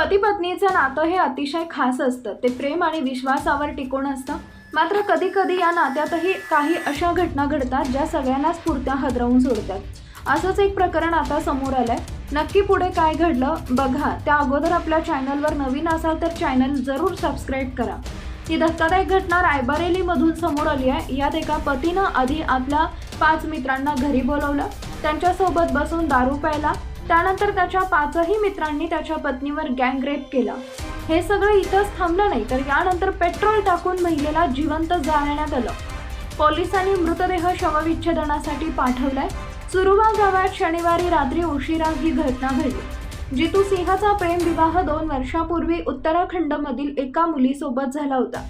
पती पत्नीचं नातं हे अतिशय खास असतं. ते प्रेम आणि विश्वासावर टिकून असतं. मात्र कधी कधी या नात्यातही काही अशा घटना घडतात ज्या सगळ्यांनाच पुरत्या हदरवून सोडतात. असंच एक प्रकरण आता समोर आलंय. नक्की पुढे काय घडलं बघा. त्या अगोदर आपल्या चॅनलवर नवीन असाल तर चॅनल जरूर सबस्क्राईब करा. ही धक्कादायक घटना रायबरेलीमधून समोर आली आहे. यात एका पतीनं आधी आपल्या पाच मित्रांना घरी बोलवलं. त्यांच्यासोबत बसून दारू प्यायला त्यानंतर त्याच्या पाचही मित्रांनी त्याच्या पत्नीवर गँगरेप केला. हे सगळं इथंच थांबलं नाही तर यानंतर पेट्रोल टाकून महिलेला जिवंत जाळण्यात आलं. पोलिसांनी मृतदेह शवविच्छेदनासाठी पाठवलाय. सुरुवा गावात शनिवारी रात्री उशिरा ही घटना घडली. जितू सिंहाचा प्रेमविवाह दोन वर्षापूर्वी उत्तराखंडमधील एका मुलीसोबत झाला होता.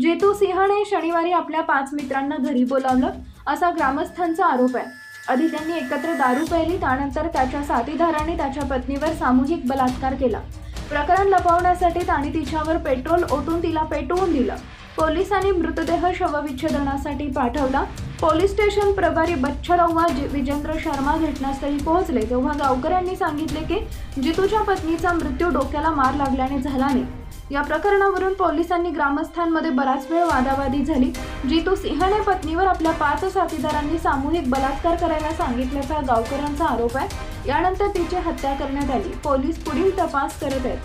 जेतू सिंहने शनिवारी आपल्या पाच मित्रांना घरी बोलावलं असा ग्रामस्थांचा आरोप आहे. आधी त्यांनी एकत्र दारू पहिली त्यानंतर त्याच्या साथीदाराने त्याच्या पत्नीवर सामूहिक बलात्कार केला. प्रकरण लपवण्यासाठी त्याने तिच्यावर पेट्रोल ओतून तिला पेटवून दिलं. पोलिसांनी मृतदेह शवविच्छेदनासाठी पाठवला. पोलीस स्टेशन प्रभारी बच्छरव्वा विजेंद्र शर्मा घटनास्थळी पोहोचले. तेव्हा गावकऱ्यांनी सांगितले की जितूच्या पत्नीचा मृत्यू डोक्याला मार लागल्याने झाला नाही. या प्रकरणावरून पोलिसांनी ग्रामस्थांमध्ये बराच वेळ वादावादी झाली जितू सिंहने पत्नीवर आपल्या पाच साथीदारांनी सामूहिक बलात्कार करायला सांगितल्याचा गावकऱ्यांचा आरोप आहे. यानंतर तिची हत्या करण्यात आली. पोलीस पुढील तपास करत आहेत.